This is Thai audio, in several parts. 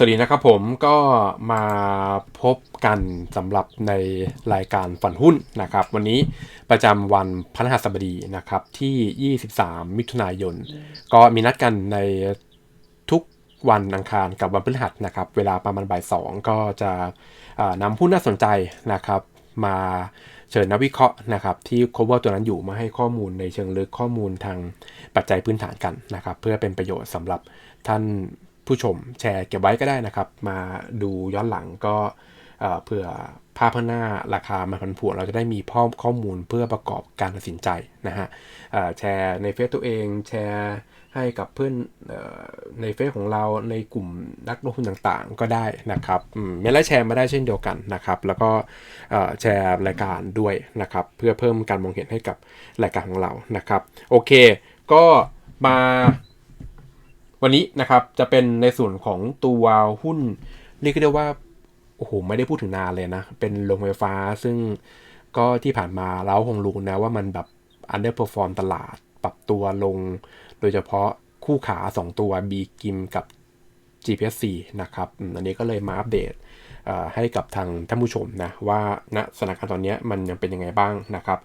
สวัสดีนะครับผมก็มาพบกันสำหรับในรายการฝันหุ้นนะครับ วันนี้ประจำวันพฤหัสบดีนะครับที่ 23 มิถุนายน ก็มีนัดกันในทุกวันอังคารกับวันพฤหัสนะครับ เวลาประมาณบ่ายสองก็จะนำผู้น่าสนใจนะครับมาเชิญนักวิเคราะห์นะครับที่ cover ตัวนั้นอยู่มาให้ข้อมูลในเชิงลึกข้อมูลทางปัจจัยพื้นฐานกันนะครับ เพื่อเป็นประโยชน์สำหรับท่าน ผู้ชมแชร์เก็บไว้ก็ได้นะครับ มาดูย้อนหลังก็เผื่อภาพหน้าราคามันผันผวนเราจะได้มีพ่อข้อมูลเพื่อประกอบการตัดสินใจนะฮะแชร์ในเฟซตัวเองแชร์ให้กับเพื่อนในเฟซของเราในกลุ่มนักลงทุนต่างๆ ก็ได้นะครับอืมไม่แลแชร์มาได้เช่นเดียวกันนะครับ แล้วก็แชร์รายการด้วยนะครับ เพื่อเพิ่มการมองเห็นให้กับรายการของเรานะครับ โอเค ก็มา วันนี้นะครับจะเป็นในส่วนของตัวหุ้น เรียกได้ว่าโอ้โหไม่ได้พูดถึงนานเลยนะ เป็นโรงไฟฟ้าซึ่งก็ที่ผ่านมาเราคงรู้นะว่ามันแบบ underperform ตลาด ปรับตัวลง โดยเฉพาะคู่ขา 2 ตัว B กิมกับ GPSC นะครับอันนี้ก็เลยมาอัปเดตให้กับทางท่านผู้ชมนะว่าณสถานการณ์ตอนนี้มันยังเป็นยังไงบ้างนะครับ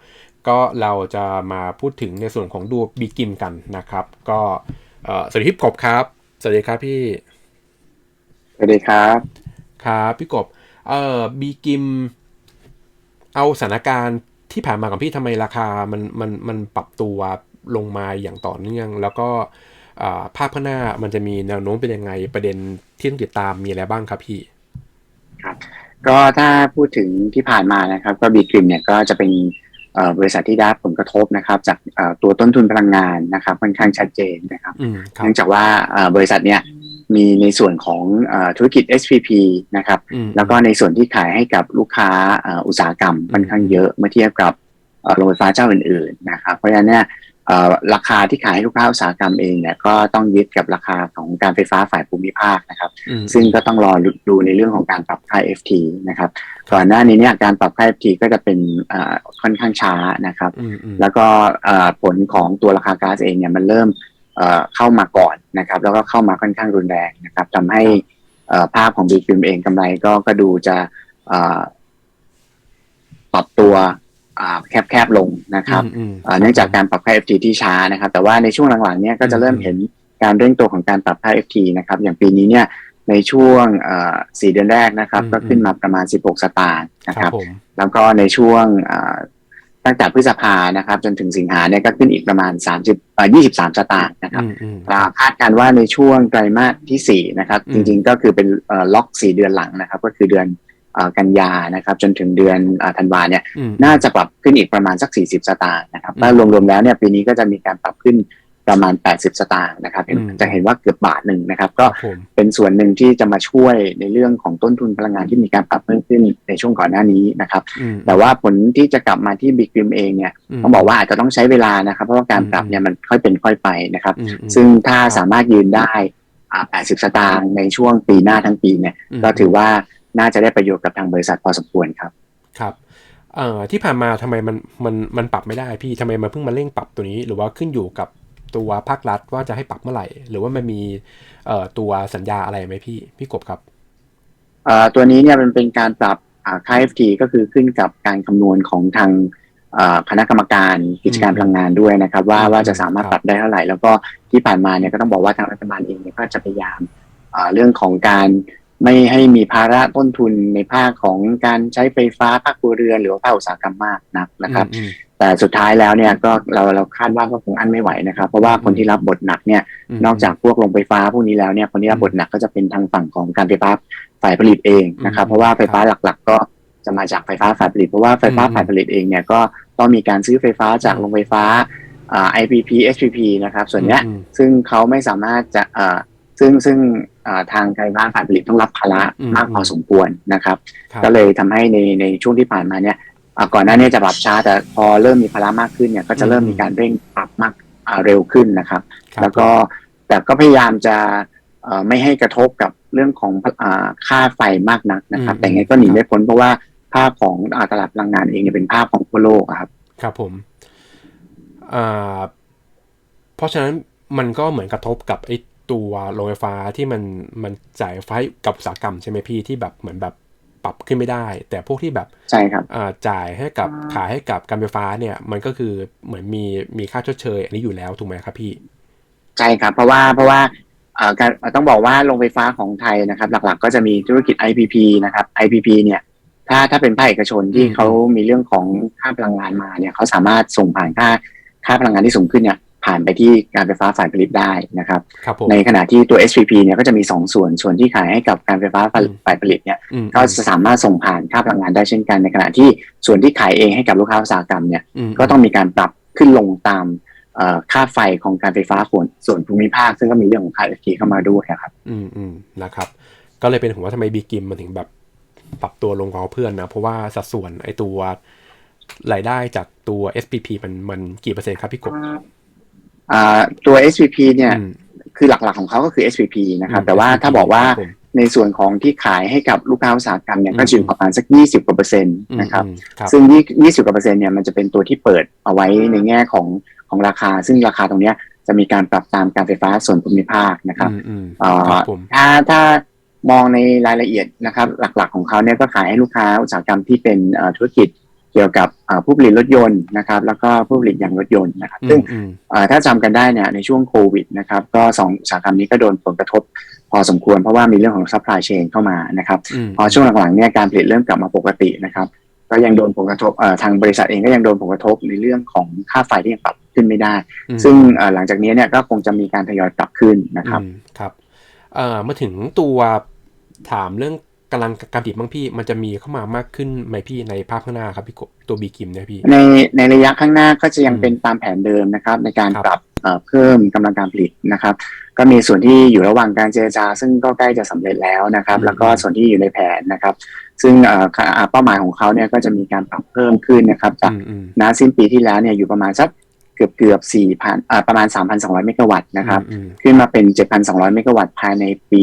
ก็เราจะมาพูดถึงในส่วนของดู B กิมกันนะครับ ก็ สวัสดีพี่กบครับ สวัสดีครับพี่ สวัสดีครับ ครับพี่กบ เอ่อบีกิม เอาสถานการณ์ที่ผ่านมากับพี่ทำไมราคามันมันมันปรับตัวลงมาอย่างต่อเนื่อง แล้วก็อ่าภาพข้างหน้ามันจะมีแนวโน้มเป็นยังไงประเด็นที่ต้องติดตามมีอะไรบ้างครับพี่ก็ถ้าพูดถึงที่ผ่านมานะครับ ก็บีกริมเนี่ยก็จะเป็นเอ่อ บริษัทที่ได้รับผลกระทบนะครับ จากเอ่อตัวต้นทุนพลังงานนะครับค่อนข้างชัดเจนนะครับอืมครับเนื่องจากว่าเอ่อบริษัทเนี่ยมีในส่วนของเอ่อธุรกิจ SPP นะครับอืมแล้วก็ในส่วนที่ขายให้กับลูกค้าเอ่ออุตสาหกรรมค่อนข้างเยอะเมื่อเทียบกับเอ่อโรงไฟฟ้าเจ้าอื่นๆนะครับ เพราะฉะนั้นเนี่ยเอ่อ ราคาที่ขายให้ลูกค้าอุตสาหกรรมเองเนี่ยก็ต้องยึดกับราคาของการไฟฟ้าฝ่ายภูมิภาคนะครับอืมซึ่งก็ต้องรอดูในเรื่องของการปรับค่า FT นะครับก่อนหน้านี้เนี่ยการปรับค่า FT ก็จะเป็นเอ่อค่อนข้างช้านะครับอืมอืมแล้วก็เอ่อผลของตัวราคาก๊าซเองเนี่ยมันเริ่มเอ่อเข้ามาก่อนนะครับ แล้วก็เข้ามาค่อนข้างรุนแรงนะครับทำให้เอ่อภาพของบีฟิมเองกำไรก็ก็ดูจะเอ่อปรับตัวอ่า แคบๆลงนะครับอืมอืมเอ่อเนื่องจากการปรับค่า FT ที่ช้านะครับ แต่ว่าในช่วงหลังๆเนี่ยก็จะเริ่มเห็นการเร่งตัวของการปรับค่า FT นะครับ อย่างปีนี้เนี่ยในช่วงเอ่อสี่เดือนแรกนะครับอืมก็ขึ้นมาประมาณ 16 สตางค์นะคครัรับบผมแล้วก็ในช่วงเอ่อตั้งแต่พฤษภานะครับ จนถึงสิงหาเนี่ยก็ขึ้นอีกประมาณ 30เอ่อ23 สตางค์นะครับอืมอืมอ่าคาดการณ์ว่าในช่วงไตรมาสที่ 4 นะครับอืมจริงๆก็คือเป็นเอ่อล็อก 4 เดือนหลังนะครับ ก็คือเดือนเอ่อ กันยานะครับจนถึงเดือนอ่าธันวาเนี่ยอืมน่าจะปรับขึ้นอีกประมาณสัก 40 สตางค์นะครับอืมถ้ารวมๆแล้วเนี่ยปีนี้ก็จะมีการปรับขึ้นประมาณ 80 สตางค์นะครับเห็นอืมจะเห็นว่าเกือบบาทหนึ่งนะครับคก็รับผมเป็นส่วนหนึ่งที่จะมาช่วยในเรื่องของต้นทุนพลังงานที่มีการปรับเพิ่มขึ้นในช่วงก่อนหน้านี้นะครับอืมแต่ว่าผลที่จะกลับมาที่บิ๊กริมเองเนี่ยมต้องบอกว่าอาจจะต้องใช้เวลานะครับ เพราะว่าการปรับอืมเนี่ยมันค่อยเป็นค่อยไปนะครับอืมอืมซึ่งถ้าครับสามารถยืนได้อ่า80 สตางค์ในช่วงปีหน้าทั้งปีเนี่ยอืมก็ถือว่า น่าจะได้ประโยชน์กับทางบริษัทพอสมควรครับ ครับเอ่อที่ผ่านมาทำไมมันมันมันปรับไม่ได้พี่ทำไมมันเพิ่งมาเร่งปรับตัวนี้ หรือว่าขึ้นอยู่กับตัวภาครัฐว่าจะให้ปรับเมื่อไหร่ หรือว่ามันมีเอ่อตัวสัญญาอะไรไหมพี่พี่กบครับเอ่อตัวนี้เนี่ยมันเป็นการปรับอ่าค่า FT ก็คือขึ้นกับการคำนวณของทางเอ่อคณะกรรมการกิจการอืมพลังงานด้วยนะครับ ว่าอืมว่าจะสามารถครับปรับได้เท่าไหร่ แล้วก็ที่ผ่านมาเนี่ยก็ต้องบอกว่าทางรัฐบาลเองเนี่ยก็จะพยายามอ่าเรื่องของการ ไม่ให้มีภาระต้นทุนในภาคของการใช้ไฟฟ้าภาคครัวเรือนหรือว่าภาคอุตสาหกรรมมากนักนะครับอืมแต่สุดท้ายแล้วเนี่ยก็เราเราคาดว่าก็คงอั้นไม่ไหวนะครับ เพราะว่าคนที่รับบทหนักเนี่ยมนอกจากพวกโรงไฟฟ้าพวกนี้แล้วเนี่ยคนที่รับบทหนักก็จะเป็นทางฝั่งของการไฟฟ้าฝ่ายผลิตเองนะครับอืมเพราะว่าไฟฟ้าหลักๆ ก็จะมาจากไฟฟ้าฝ่ายผลิต เพราะว่าไฟฟ้าอืมฝ่ายผลิตเองเนี่ยก็ต้องมีการซื้อไฟฟ้าจากอืมโรงไฟฟ้าอ่า IPP SPP นะครับ ส่วนเนี้ยอืมซึ่งเขาไม่สามารถจะอ่า ซึ่งซึ่งอ่าทางไฟฟ้าฝ่ายผลิตต้องรับภาระอืมมากพอสมควรนะครับครับก็เลยทำให้ในในช่วงที่ผ่านมาเนี่ยอ่าก่อนหน้านี้จะปรับช้าแต่พอเริ่มมีภาระมากขึ้นเนี่ยก็จะเริ่มมีการเร่งปรับมากอ่าเร็วขึ้นนะครับครับ แล้วก็แต่ก็พยายามจะเอ่อไม่ให้กระทบกับเรื่องของอ่าค่าไฟมากนักนะครับอืมแต่ไงก็หนีครับไม่พ้นเพราะว่าภาพของอ่าตลาดพลังงานเองเนี่ยเป็นภาพของทั่วโลกอะครับ ครับผมอ่าเพราะฉะนั้นมันก็เหมือนกระทบกับไอ้ ตัวโรงไฟฟ้าที่มันมันจ่ายไฟให้กับอุตสาหกรรมใช่ไหมพี่ที่แบบเหมือนแบบปรับขึ้นไม่ได้ แต่พวกที่แบบใช่ครับอ่าจ่ายให้กับขายให้กับการไฟฟ้าเนี่ย มันก็คือเหมือนมีมีค่าชดเชย อันนี้อยู่แล้วถูกไหมครับพี่ใช่ครับ เพราะว่าเพราะว่าเอ่อการต้องบอกว่าโรงไฟฟ้าของไทยนะครับ หลักๆ ก็จะมีธุรกิจ IPP นะครับ IPP เนี่ย ถ้าถ้าเป็นภาคเอกชนที่อืมเขามีเรื่องของค่าพลังงานมาเนี่ยเขาสามารถส่งผ่านค่าค่าพลังงานที่สูงขึ้นเนี่ย ผ่านไปที่การไฟฟ้าฝ่ายผลิตได้นะครับครับผมในขณะที่ตัว SPP เนี่ยก็จะมี 2 ส่วนส่วนที่ขายให้กับการไฟฟ้าฝ่ายอืมฝ่ายผลิตเนี่ยอืมก็จะสามารถส่งผ่านค่าพลังงานได้เช่นกัน ในขณะที่ส่วนที่ขายเองให้กับลูกค้าอุตสาหกรรมเนี่ยอืมก็ต้องมีการปรับขึ้นลงตามเอ่อค่าไฟของการไฟฟ้าส่วนส่วนภูมิภาค ซึ่งก็มีเรื่องของค่า FT เข้ามาด้วยนะครับ อืมอืมนะครับ ก็เลยเป็นผมว่าทำไมบีกิมมันถึงแบบปรับตัวลงกว่าเพื่อนนะ เพราะว่าสัดส่วนไอตัวรายได้จากตัว SPP มันมันกี่เปอร์เซ็นต์ครับพี่กบอ่า ตัว SPP เนี่ยอืมคือหลักๆของเขาก็คือ SPP นะครับอืมแต่ว่า SPP ถ้าบอกว่าครับผมในส่วนของที่ขายให้กับลูกค้าอุตสาหกรรมเนี่ยอืมก็จะอยู่ประมาณสัก 20กว่าเปอร์เซ็นต์อืมนะครับอืมครับซึ่ง 20กว่าเปอร์เซ็นต์เนี่ยมันจะเป็นตัวที่เปิดเอาไว้ในแง่ของของราคา ซึ่งราคาตรงเนี้ยจะมีการปรับตามการไฟฟ้าส่วนภูมิภาคนะครับอืมอืมเอ่อครับผมถ้าถ้ามองในรายละเอียดนะครับ หลักๆของเขาเนี่ยก็ขายให้ลูกค้าอุตสาหกรรมที่เป็นเอ่อธุรกิจ เกี่ยวกับเอ่อผู้ผลิตรถยนต์นะครับ แล้วก็ผู้ผลิตยางรถยนต์นะครับ ซึ่งอืมเอ่อถ้าจำกันได้เนี่ยในช่วงโควิดนะครับ ก็สองอุตสาหกรรมนี้ก็โดนผลกระทบพอสมควรเพราะว่ามีเรื่องของซัพพลายเชนเข้ามานะครับอืมพอช่วงหลังๆเนี่ยการผลิตเริ่มกลับมาปกตินะครับ ก็ยังโดนผลกระทบเอ่อทางบริษัทเองก็ยังโดนผลกระทบในเรื่องของค่าไฟที่ยังปรับขึ้นไม่ได้อืมซึ่งเอ่อหลังจากนี้เนี่ยก็คงจะมีการทยอยปรับขึ้นนะครับอืมครับเอ่อมาถึงตัวถามเรื่อง กำลังการผลิตบ้างพี่มันจะมีเข้ามามากขึ้นไหมพี่ในภาพข้างหน้าครับพี่กตัวบีกิมเนี่ยพี่ ในในระยะข้างหน้าก็จะยังเป็นตามแผนเดิมนะครับ ในการปรับเพิ่มกำลังการผลิตนะครับ ก็มีส่วนที่อยู่ระหว่างการเจรจา ซึ่งก็ใกล้จะสำเร็จแล้วนะครับ แล้วก็ส่วนที่อยู่ในแผนนะครับ ซึ่งเป้าหมายของเขาเนี่ยก็จะมีการปรับเพิ่มขึ้นนะครับจากอืมอืมณสิ้นปีที่แล้วเนี่ยอยู่ประมาณสัก เกือบเกือบสี่พันอ่าประมาณ3,200เมกะวัตต์นะครับอืมขึ้นมาเป็น7,200เมกะวัตต์ภายในปี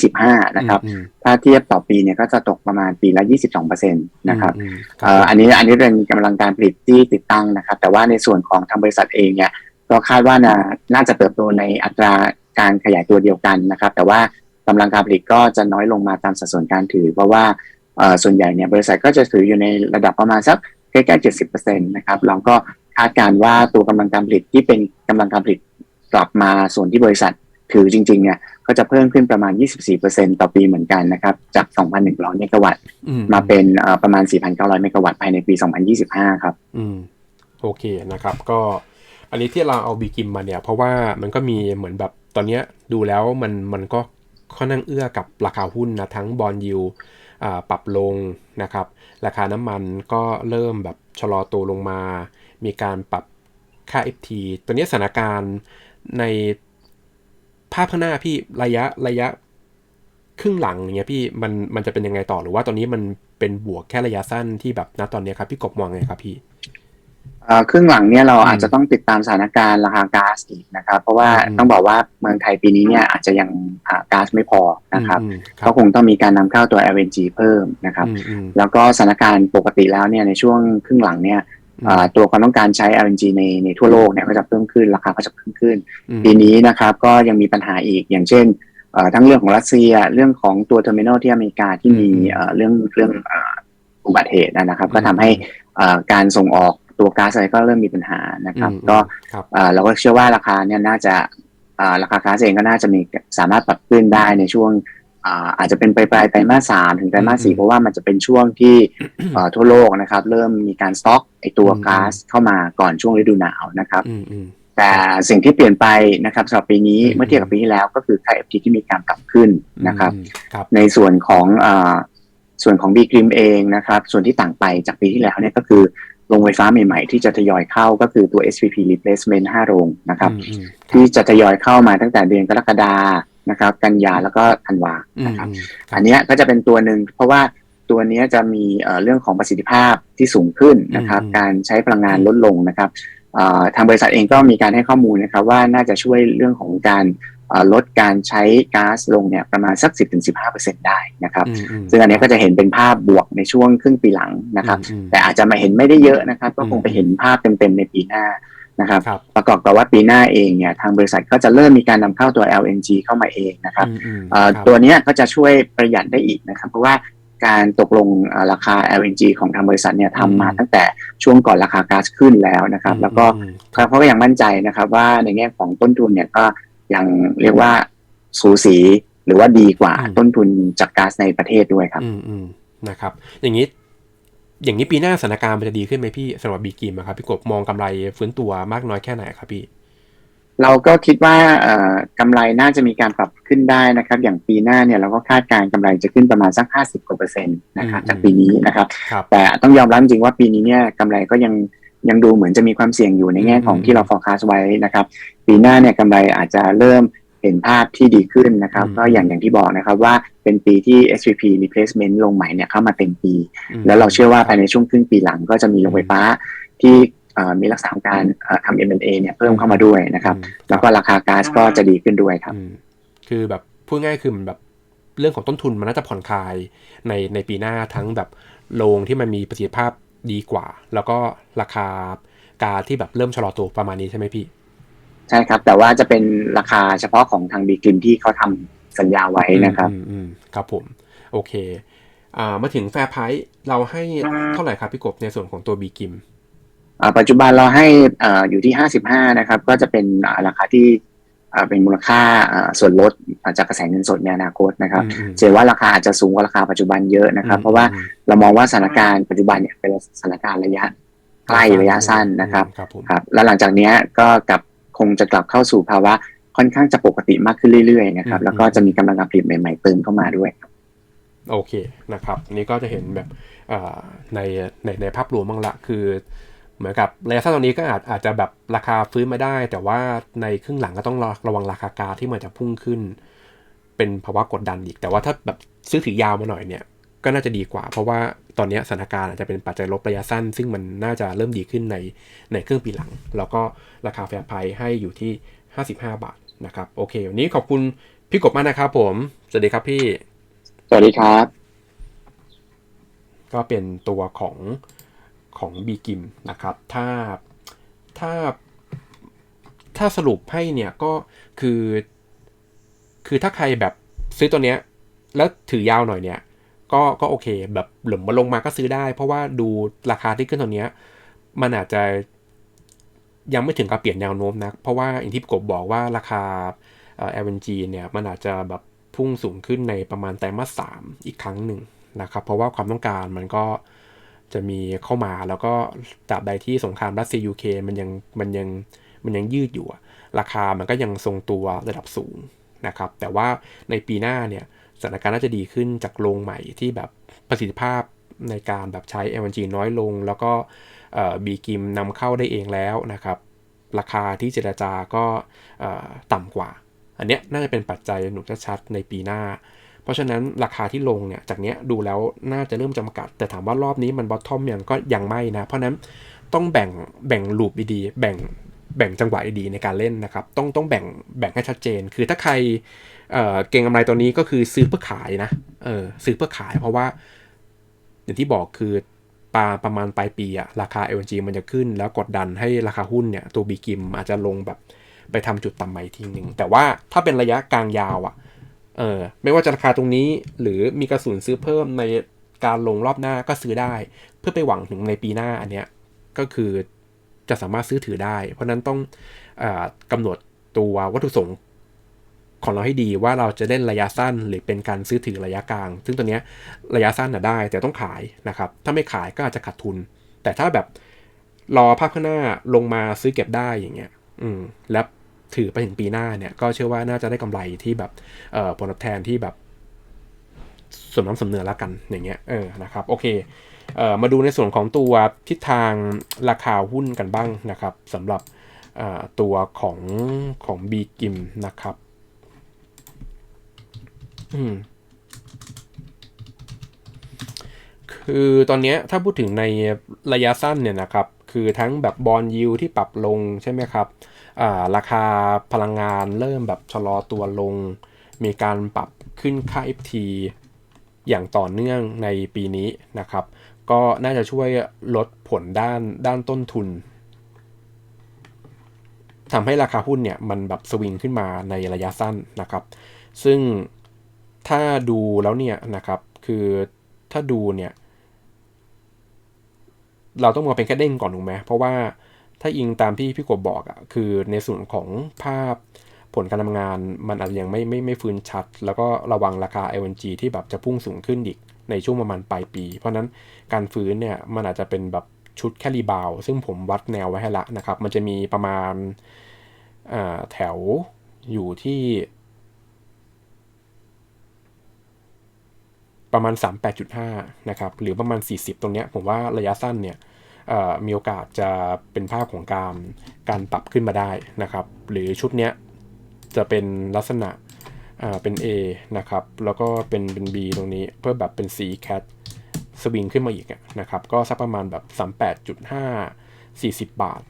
2025นะครับอืมถ้าเทียบต่อปีเนี่ยก็จะตกประมาณปีละ22%นะครับอืมเอ่ออันนี้อันนี้เป็นกำลังการผลิตที่ติดตั้งนะครับ แต่ว่าในส่วนของทางบริษัทเองเนี่ยก็คาดว่าน่าน่าจะเติบโตในอัตราการขยายตัวเดียวกันนะครับ แต่ว่ากำลังการผลิตก็จะน้อยลงมาตามสัดส่วนการถือ เพราะว่าเอ่อส่วนใหญ่เนี่ยบริษัทก็จะถืออยู่ในระดับประมาณสักใกล้ๆ70%นะครับเราก็ คาดการณ์ว่าตัวกำลังการผลิตที่เป็นกำลังการผลิตกลับมาส่วนที่บริษัทถือจริงๆเนี่ยก็จะเพิ่มขึ้นประมาณ 24%ต่อปีเหมือนกันนะครับจาก 2,100 เมกะวัตต์อืมาเป็นเอ่อประมาณ 4,900 เมกะวัตต์ภายในปี 2025 ครับอืมโอเคนะครับก็อันนี้ที่เราเอาบีกิมมาเนี่ย เพราะว่ามันก็มีเหมือนแบบตอนเนี้ยดูแล้วมันมันก็ค่อนข้างเอื้อกับราคาหุ้นนะทั้งบอลยูอ่าปรับลงนะครับ ราคาน้ำมันก็เริ่มแบบชะลอตัวลงมา มีการปรับค่า FT ตัวนี้สถานการณ์ในภาพข้างหน้าพี่ระยะระยะครึ่งหลังอย่างเงี้ยพี่มันมันจะเป็นยังไงต่อหรือว่าตอนนี้มันเป็นบวกแค่ระยะสั้นที่แบบณตอนนี้ครับพี่กบมองไงครับพี่ครึ่งหลังเนี่ยเราอาจจะต้องติดตามสถานการณ์ราคาก๊าซอีกนะครับ เพราะว่าต้องบอกว่าเมืองไทยปีนี้เนี่ยอาจจะยังหาก๊าซไม่พอนะครับอืมครัก็คงต้องมีการนำเข้าตัว LNG เพิ่มนะครับ แล้วก็สถานการณ์ปกติแล้วเนี่ยในช่วงครึ่งหลังเนี่ย ตัวความต้องการใช้ LNG ในในทั่วโลกเนี่ยก็จะเพิ่มขึ้นราคาก็จะเพิ่มขึ้นอืมปีนี้นะครับก็ยังมีปัญหาอีกอย่างเช่นเอ่อทั้งเรื่องของรัสเซียเรื่องของตัวเทอร์มินอลที่อเมริกาที่มีอืมเอ่อเรื่องเรื่องเอ่ออุบัติเหตุนะครับอืมก็ทำให้เอ่อการส่งออกตัวก๊าซอะไรก็เริ่มมีปัญหานะครับอืมก็ครับเอ่อเราก็เชื่อว่าราคาเนี่ยน่าจะเอ่อราคาก๊าซเองก็น่าจะมีสามารถปรับขึ้นได้ในช่วงอ่า อาจจะเป็นปลายปลายไตรมาสสามถึงไตรมาสอืสี่มเพราะว่ามันจะเป็นช่วงที่เอ่อทั่วโลกนะครับ เริ่มมีการสต็อกไอตัวอืมก๊าซเข้ามาก่อนช่วงฤดูหนาวนะครับอืมอืมแต่สิ่งที่เปลี่ยนไปนะครับสำหรับปีนี้อืมเมื่อเทียบกับปีที่แล้วก็คือค่า FT ที่มีการปรับขึ้นนะครับอืมครับในส่วนของอาส่วนของบีกริมเองนะครับ ส่วนที่ต่างไปจากปีที่แล้วเนี่ยก็คือโรงไฟฟ้าใหม่ๆ ที่จะทยอยเข้าก็คือตัว SPP replacement 5 โรงนะครับอืมอืมครับที่จะทยอยเข้ามาตั้งแต่เดือนกรกฎา นะครับ กันยาแล้วก็ธันวาอืมนะครับอืมครัอับนเนี้ยก็จะเป็นตัวหนึ่งเพราะว่าตัวเนี้ยจะมีเอ่อเรื่องของประสิทธิภาพที่สูงขึ้นนะครับอืมการใช้พลังงานลดลงนะครับเอ่อทางบริษัทเองก็มีการให้ข้อมูลนะครับว่าน่าจะช่วยเรื่องของการเอ่อลดการใช้ก๊าซลงเนี่ยประมาณสัก 10-15%ได้นะครับอืมอืมซึ่งอันเนี้ยก็จะเห็นเป็นภาพบวกในช่วงครึ่งปีหลังนะครับอืมแต่อาจจะมาเห็นไม่ได้เยอะนะครับ ก็คงอืมไปเห็นภาพเต็มๆในปีหน้า นะครับครับ ประกอบกับว่าปีหน้าเองเนี่ยทางบริษัทก็จะเริ่มมีการนำเข้าตัว LNG เข้ามาเองนะครับอืมอืมเอ่อครับตัวเนี้ยก็จะช่วยประหยัดได้อีกนะครับ เพราะว่าการตกลงเอ่อราคา LNG ของทางบริษัทเนี่ยทำมาอืมตั้งแต่ช่วงก่อนราคาก๊าซขึ้นแล้วนะครับ แล้วก็อืมเขาก็ยังมั่นใจนะครับ ว่าในแง่ของต้นทุนเนี่ยก็ยังเรียกว่าสูสีหรือว่าดีกว่าอืมต้นทุนจากก๊าซในประเทศด้วยครับอืมอืมนะครับ อย่างนี้ อย่างนี้ปีหน้าสถานการณ์มันจะดีขึ้นไหมพี่สำหรับบีกิมอะครับพี่กบมองกำไรฟื้นตัวมากน้อยแค่ไหนครับพี่ เราก็คิดว่าเอ่อกำไรน่าจะมีการปรับขึ้นได้นะครับ อย่างปีหน้าเนี่ยเราก็คาดการณ์กำไรจะขึ้นประมาณสัก 50กว่าเปอร์เซ็นต์นะครับอืมจากปีนี้นะครับครับ แต่ต้องยอมรับจริงว่าปีนี้เนี่ยกำไรก็ยังยังดูเหมือนจะมีความเสี่ยงอยู่ในแง่ของอืมที่เรา forecast ไว้นะครับ ปีหน้าเนี่ยกำไรอาจจะเริ่มเห็นภาพที่ดีขึ้นนะครับอืมก็อย่างอย่างที่บอกนะครับว่า เป็นปีที่ SVP replacement ลงใหม่เนี่ยเข้ามาเต็มปีอืมแล้วเราเชื่อว่าภายในช่วงครึ่งปีหลังก็จะมีโรงไฟฟ้าที่เอ่อมีลักษณะของการเอ่อทำ M&A เนี่ยเพิ่มเข้ามาด้วยนะครับอืมแล้วก็ราคาก๊าซก็จะดีขึ้นด้วยครับอืมคือแบบพูดง่ายคือมันแบบเรื่องของต้นทุนมันน่าจะผ่อนคลายในในปีหน้าทั้งแบบโรงที่มันมีประสิทธิภาพดีกว่า แล้วก็ราคากาที่แบบเริ่มชะลอตัวประมาณนี้ใช่ไหมพี่ ใช่ครับ แต่ว่าจะเป็นราคาเฉพาะของทางบีกริมที่เขาทำ สัญญาไว้นะครับอืมอืมครับผม โอเค อ่ามาถึงแฟร์ไพรส์เราให้เท่าไหร่ครับพี่กบในส่วนของตัวบีกิมอ่าปัจจุบันเราให้อ่าอยู่ที่55นะครับ ก็จะเป็นอ่าราคาที่อ่าเป็นมูลค่าอ่าส่วนลดอ่าจากกระแสเงินสดในอนาคตนะครับอืมอืมเชื่อว่าราคาอาจจะสูงกว่าราคาปัจจุบันเยอะนะครับ เพราะว่าเรามองว่าสถานการณ์ปัจจุบันเนี่ยเป็นสถานการณ์ระยะใกล้ระยะสั้นนะครับครับผมครับแล้วหลังจากเนี้ยก็กลับคงจะกลับเข้าสู่ภาวะ ค่อนข้างจะปกติมากขึ้นเรื่อยๆนะครับ แล้วก็จะมีกำลังการผลิตใหม่ ๆ เติมเข้ามาด้วยโอเคนะครับอันนี้ก็จะเห็นแบบอ่าในในในภาพรวมบ้างละคือเหมือนกับระยะสั้นตอนนี้ก็อาจอาจจะแบบราคาฟื้นมาได้ แต่ว่าในครึ่งหลังก็ต้องระระวังราคากาที่มันจะพุ่งขึ้น เป็นภาวะกดดันอีก แต่ว่าถ้าแบบซื้อถือยาวมาหน่อยเนี่ยก็น่าจะดีกว่า เพราะว่าตอนนี้สถานการณ์อาจจะเป็นปัจจัยลบระยะสั้น ซึ่งมันน่าจะเริ่มดีขึ้นในในครึ่งปีหลัง แล้วก็ราคาแฟร์ไพรส์ให้อยู่ที่ 55 บาท นะครับโอเควันนี้ขอบคุณพี่กบมากนะครับผมสวัสดีครับพี่ สวัสดีครับ ก็เป็นตัวของของบีกิมนะครับถ้าถ้าถ้าสรุปให้เนี่ยก็คือ คือถ้าใครแบบซื้อตัวเนี้ย แล้วถือยาวหน่อยเนี่ย ก็ก็โอเค แบบหล่มมาลงมาก็ซื้อได้ เพราะว่าดูราคาที่ขึ้นตัวเนี้ย มันอาจจะ ยังไม่ถึงกับเปลี่ยนแนวโน้มนะเพราะว่าอย่างที่กบบอกว่าราคาเอ่อ LNG เนี่ยมันอาจจะแบบพุ่งสูงขึ้นในประมาณไตรมาสสามอีกครั้งหนึ่งนะครับ เพราะว่าความต้องการมันก็จะมีเข้ามาแล้วก็ตราบใดที่สงครามรัสเซียยูเครนมันยังมันยังมันยังยืดอยู่ ราคามันก็ยังทรงตัวระดับสูงนะครับ แต่ว่าในปีหน้าเนี่ยสถานการณ์น่าจะดีขึ้นจากโรงใหม่ที่แบบประสิทธิภาพในการแบบใช้ LNG น้อยลง แล้วก็ บีกิมนำเข้าได้เองแล้วนะครับ ราคาที่เจรจาก็ต่ำกว่า อันเนี้ยน่าจะเป็นปัจจัยหนุนชัดในปีหน้า เพราะฉะนั้นราคาที่ลงเนี่ยจากเนี้ยดูแล้วน่าจะเริ่มจำกัด แต่ถามว่ารอบนี้มันบอททอมยังก็ยังไม่นะ เพราะนั้นต้องแบ่งแบ่งลูปดีๆแบ่งแบ่งจังหวะดีๆในการเล่นนะครับ ต้องต้องแบ่งแบ่งให้ชัดเจน คือถ้าใครเออเก่งกำไรตัวนี้ก็คือซื้อเพื่อขายนะ เออซื้อเพื่อขายเพราะว่า อย่างที่บอกคือ ปาประมาณปลายปีอะราคา LNG มันจะขึ้น แล้วกดดันให้ราคาหุ้นเนี่ยตัวบีกิมอาจจะลงแบบไปทำจุดต่ำใหม่ทีหนึ่งแต่ว่าถ้าเป็นระยะกลางยาวอะเออไม่ว่าจะราคาตรงนี้หรือมีกระสุนซื้อเพิ่มในการลงรอบหน้าก็ซื้อได้ เพื่อไปหวังถึงในปีหน้าอันเนี้ยก็คือจะสามารถซื้อถือได้ เพราะนั้นต้องออกำหนดตัววัตถุประสงค์ ของเราให้ดีว่าเราจะเล่นระยะสั้น หรือเป็นการซื้อถือระยะกลาง ซึ่งตัวเนี้ยระยะสั้นน่ะได้ แต่ต้องขายนะครับ ถ้าไม่ขายก็อาจจะขาดทุน แต่ถ้าแบบรอภาพข้างหน้าลงมาซื้อเก็บได้อย่างเงี้ย อืม แล้วถือไปถึงปีหน้าเนี่ย ก็เชื่อว่าน่าจะได้กำไรที่แบบเอ่อผลตอบแทนที่แบบสมน้ำสมเนื้อแล้วกันอย่างเงี้ยเออนะครับโอเคเอ่อมาดูในส่วนของตัวทิศทางราคาหุ้นกันบ้างนะครับสำหรับตัวของของบีกิมนะครับ คือตอนนี้ถ้าพูดถึงในระยะสั้นเนี่ยนะครับ คือทั้งแบบบอลยิวที่ปรับลงใช่ไหมครับาราคาพลังงานเริ่มแบบชะลอตัวลง มีการปรับขึ้นค่า FT อย่างต่อเนื่องในปีนี้นะครับ ก็น่าจะช่วยลดผลด้านด้านต้นทุนทำให้ราคาหุ้นเนี่ยมันแบบสวิงขึ้นมาในระยะสั้นนะครับ ซึ่ง ถ้าดูแล้วเนี่ยนะครับ คือถ้าดูเนี่ย เราต้องมองเป็นแค่เด้งก่อนถูกไหมเพราะว่าถ้าอิงตามที่พี่กบบอกอะ่ะคือในส่วนของภาพผลการทำงานมันอาจจะยังไม่ไม่ไม่ฟื้นชัด แล้วก็ระวังราคา LNG ที่แบบจะพุ่งสูงขึ้นอีกในช่วงประมาณปลายปี เพราะนั้นการฟื้นเนี่ยมันอาจจะเป็นแบบชุดแค่รีบาว ซึ่งผมวัดแนวไว้ให้ละนะครับ มันจะมีประมาณแถวอยู่ที่ ประมาณ 38.5 นะครับ หรือประมาณ 40 ตรงเนี้ยผมว่าระยะสั้นเนี่ยมีโอกาสจะเป็นภาพของการการปรับขึ้นมาได้นะครับ หรือชุดเนี้ยจะเป็นลักษณะเป็น A นะครับ แล้วก็เป็นเป็น B ตรงนี้เพื่อแบบเป็น C cat สวิงขึ้นมาอีกนะครับ ก็สักประมาณแบบ 38.5 40 บาท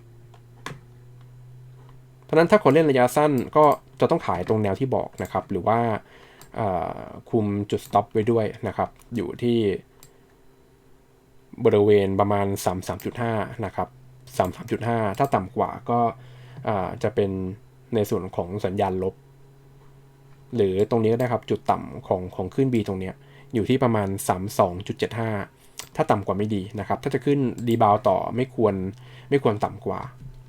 เพราะนั้นถ้าคนเล่นระยะสั้นก็จะต้องขายตรงแนวที่บอกนะครับ หรือว่า คุมจุด stop ไว้ด้วยนะครับ อยู่ที่บริเวณประมาณ 33.5 นะครับ 33.5 ถ้าต่ำกว่าก็จะเป็นในส่วนของสัญญาณลบ หรือตรงนี้ก็ได้ครับจุดต่ำของของขึ้น B ตรงนี้อยู่ที่ประมาณ 32.75 ถ้าต่ำกว่าไม่ดีนะครับ ถ้าจะขึ้นรีบาวต่อไม่ควรไม่ควรต่ำกว่า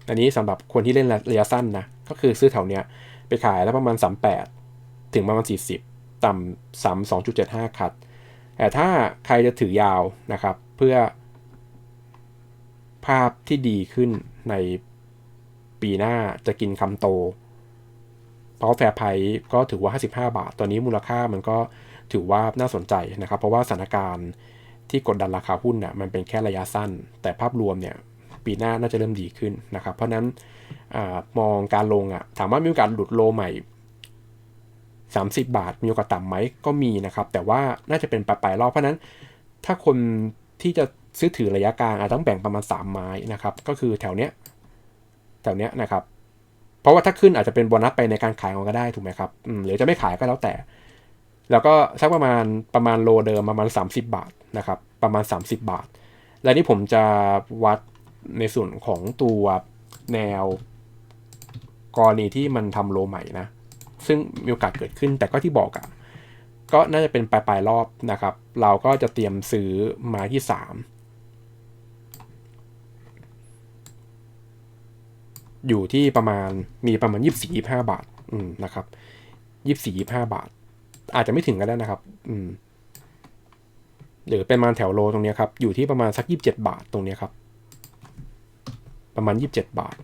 อันนี้สำหรับคนที่เล่นระยะสั้นนะ ก็คือซื้อแถวเนี้ยไปขายแล้วประมาณ 38 ถึงประมาณ 40 ต่ำ32.75คัดแต่ถ้าใครจะถือยาวนะครับ เพื่อภาพที่ดีขึ้นในปีหน้าจะกินคำโต เพราะแฟร์ไพรก็ถือว่า 55 บาท ตอนนี้มูลค่ามันก็ถือว่าน่าสนใจนะครับ เพราะว่าสถานการณ์ที่กดดันราคาหุ้นเนี่ยมันเป็นแค่ระยะสั้น แต่ภาพรวมเนี่ยปีหน้าน่าจะเริ่มดีขึ้นนะครับ เพราะนั้นอมองการลงอะ่ะถามว่ามีโอกาสหลุดโลใหม่ 30 บาท มีโอกาสต่ำไหมก็มีนะครับ แต่ว่าน่าจะเป็นปลายๆรอบเพราะนั้น ถ้าคนที่จะซื้อถือระยะกลางอาจต้องแบ่งประมาณ 3 ไม้นะครับ ก็คือแถวเนี้ยแถวเนี้ยนะครับ เพราะว่าถ้าขึ้นอาจจะเป็นโบนัสไปในการขายของก็ได้ถูกไหมครับหรือจะไม่ขายก็แล้วแต่ แล้วก็สักประมาณประมาณโลเดิมประมาณ 30 บาทนะครับ ประมาณ 30 บาท และนี่ผมจะวัดในส่วนของตัวแนวกรณีที่มันทำโลใหม่นะ ซึ่งมีโอกาสเกิดขึ้น แต่ก็ที่บอกอะ่ะก็น่าจะเป็นปลายปลายๆรอบนะครับ เราก็จะเตรียมซื้อไม้ที่ 3 อยู่ที่ประมาณมีประมาณ 24 25 บาทอืมนะครับ24 25 บาท อาจจะไม่ถึงก็ได้นะครับอืมหรือเป็นมาแถวโลตรงนี้ครับ อยู่ที่ประมาณสัก 27 บาทตรงนี้ครับ ประมาณ 27 บาท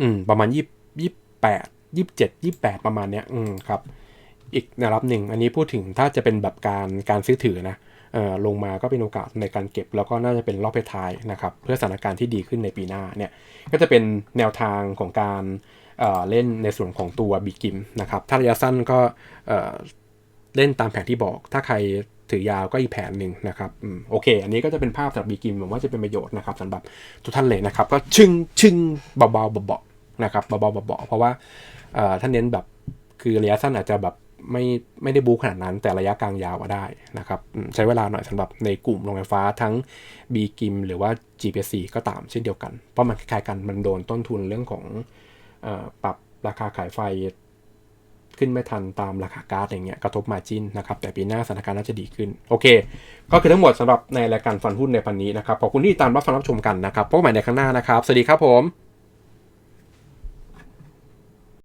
อืมประมาณยี่ยี่แปดยี่เจ็ดยี่แปดประมาณเนี้ยอืมครับ อีกแนวรับหนึ่งอันนี้พูดถึงถ้าจะเป็นแบบการการซื้อถือนะเอ่อลงมาก็เป็นโอกาสในการเก็บ แล้วก็น่าจะเป็นรอบท้ายนะครับเพื่อสถานการณ์ที่ดีขึ้นในปีหน้าเนี่ยก็จะเป็นแนวทางของการเอ่อเล่นในส่วนของตัวบิกิมนะครับถ้าระยะสั้นก็เอ่อเล่นตามแผนที่บอก ถ้าใครถือยาวก็อีกแผนหนึ่งนะครับอืมโอเค อันนี้ก็จะเป็นภาพสำหรับบีกิมผมว่าจะเป็นประโยชน์นะครับสำหรับทุกท่านเลยนะครับ ก็ชึงชึงเบาๆเบาๆ นะครับเบาๆเบาๆเพราะว่าท่านเน้นแบบคือระยะสั้นอาจจะแบบไม่ไม่ได้บูขนาดนั้น แต่ระยะกลางยาวก็ได้นะครับใช้เวลาหน่อยสำหรับในกลุ่มโรงไฟฟ้าทั้ง b ีกิมหรือว่า GPC ก็ตามเช่นเดียวกัน เพราะมันคล้ายๆกันมันโดนต้นทุนเรื่องของอปรับราคาขายไฟขึ้นไม่ทันตามราคาก๊าซอย่างเงี้ยกระทบมาจินนะครับ แต่ปีหน้าสถานการณ์น่าจะดีขึ้น โอเค ก็คือทั้งหมดสำหรับในรายการฟันหุ้นในพันนี้นะครับ ขอบคุณที่ติดตามรับฟังรับชมกันนะครับพบกันใหม่ในครั้งหน้านะครับ สวัสดีครับผม